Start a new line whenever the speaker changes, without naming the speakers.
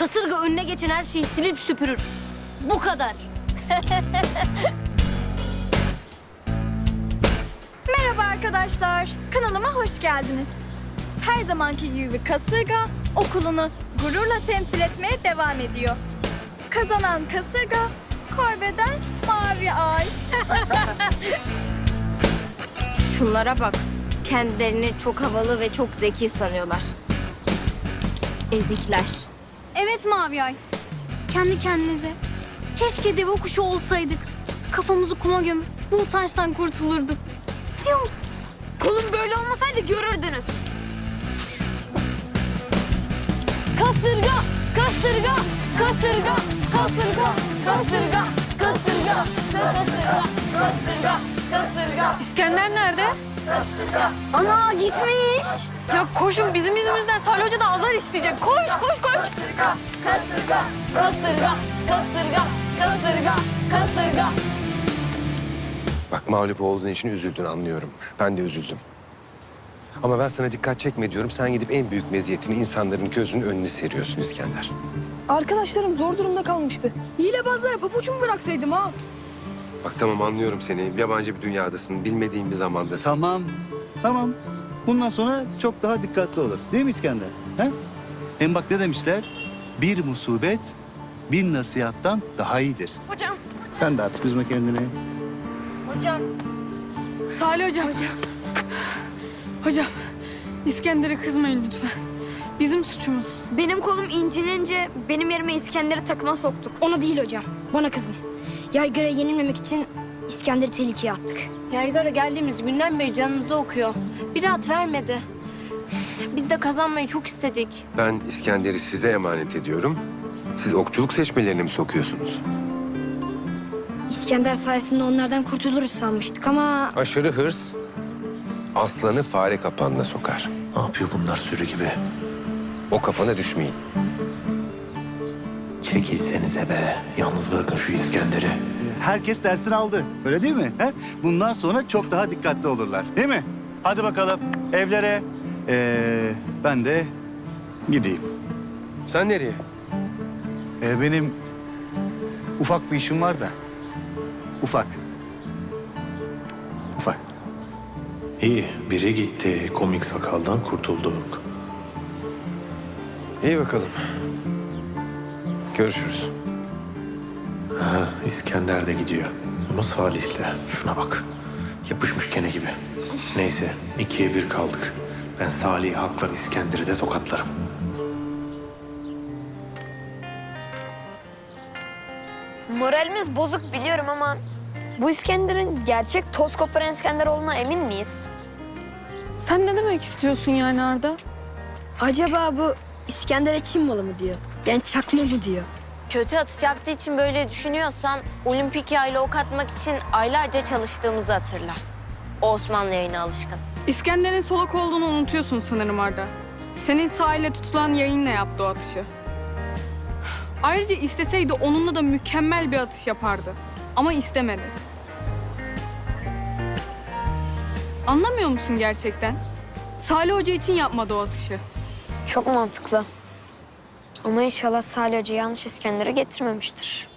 Kasırga önüne geçen her şeyi silip süpürür. Bu kadar.
Merhaba arkadaşlar. Kanalıma hoş geldiniz. Her zamanki gibi kasırga okulunu gururla temsil etmeye devam ediyor. Kazanan kasırga, kaybeden mavi ay.
Şunlara bak. Kendilerini çok havalı ve çok zeki sanıyorlar. Ezikler.
Evet Mavi Ay. Kendi kendinize. Keşke deve kuşu olsaydık. Kafamızı kuma gömüp bu utançtan kurtulurduk. Diyor musunuz?
Kolum böyle olmasaydı görürdünüz.
Kasırga, kasırga, kasırga, kasırga, kasırga, kasırga, kasırga, kasırga, kasırga.
İskender nerede?
Ana gitmiş.
Ya koşun bizim yüzümüzden Salih Hoca da azar isteyecek. Koş koş koş.
Kasırga, kasırga, kasırga, kasırga, kasırga.
Bak mağlup olduğun için üzüldün anlıyorum. Ben de üzüldüm. Ama ben sana dikkat çekme diyorum. Sen gidip en büyük meziyetini insanların gözünün önüne seriyorsun İskender.
Arkadaşlarım zor durumda kalmıştı. Hilebazlara pabucumu bıraksaydım ha.
Bak tamam anlıyorum seni. Yabancı bir dünyadasın. Bilmediğin bir zamandasın.
Tamam, tamam. Bundan sonra çok daha dikkatli olur. Değil mi İskender? He? Hem bak ne demişler? Bir musibet bin nasihattan daha iyidir.
Hocam.
Sen de artık üzme kendini.
Hocam.
Salih Hocam. Hocam. İskender'e kızmayın lütfen. Bizim suçumuz.
Benim kolum incinince benim yerime İskender'i takıma soktuk.
Ona değil hocam. Bana kızın. Yaygara yenilmemek için İskender'i tehlikeye attık.
Yaygara geldiğimiz günden beri canımızı okuyor. Bir rahat vermedi. Biz de kazanmayı çok istedik.
Ben İskender'i size emanet ediyorum. Siz okçuluk seçmelerine mi sokuyorsunuz?
İskender sayesinde onlardan kurtuluruz sanmıştık ama...
Aşırı hırs aslanı fare kapağına sokar.
Ne yapıyor bunlar sürü gibi?
O kafana düşmeyin.
Çekilsenize be. Yalnız bırakın şu İskender'i.
Herkes dersini aldı. Öyle değil mi? He? Bundan sonra çok daha dikkatli olurlar. Değil mi? Hadi bakalım evlere. Ee, ben de gideyim.
Sen nereye?
Ee, benim ufak bir işim var da. Ufak. Ufak.
İyi, biri gitti. Komik sakaldan kurtulduk.
İyi bakalım. Görüşürüz.
Ha, İskender de gidiyor. Ama Salih'le. Şuna bak. Yapışmış kene gibi. Neyse, ikiye bir kaldık. Ben Salih'i haklar, İskender'i de tokatlarım.
Moralimiz bozuk biliyorum ama bu İskender'in gerçek toz koparan İskender olduğuna emin miyiz?
Sen ne demek istiyorsun yani Arda?
Acaba bu İskender'e Çin malı mı diyor? Yani çakma mı diyor?
Kötü atış yaptığı için böyle düşünüyorsan olimpik yayla ok atmak için aylarca çalıştığımızı hatırla. O Osmanlı yayına alışkın.
İskender'in solak olduğunu unutuyorsun sanırım Arda. Senin sahile tutulan yayınla yaptı o atışı. Ayrıca isteseydi onunla da mükemmel bir atış yapardı. Ama istemedi. Anlamıyor musun gerçekten? Salih Hoca için yapmadı o atışı.
Çok mantıklı. Ama inşallah Salih Hoca yanlış İskender'e getirmemiştir.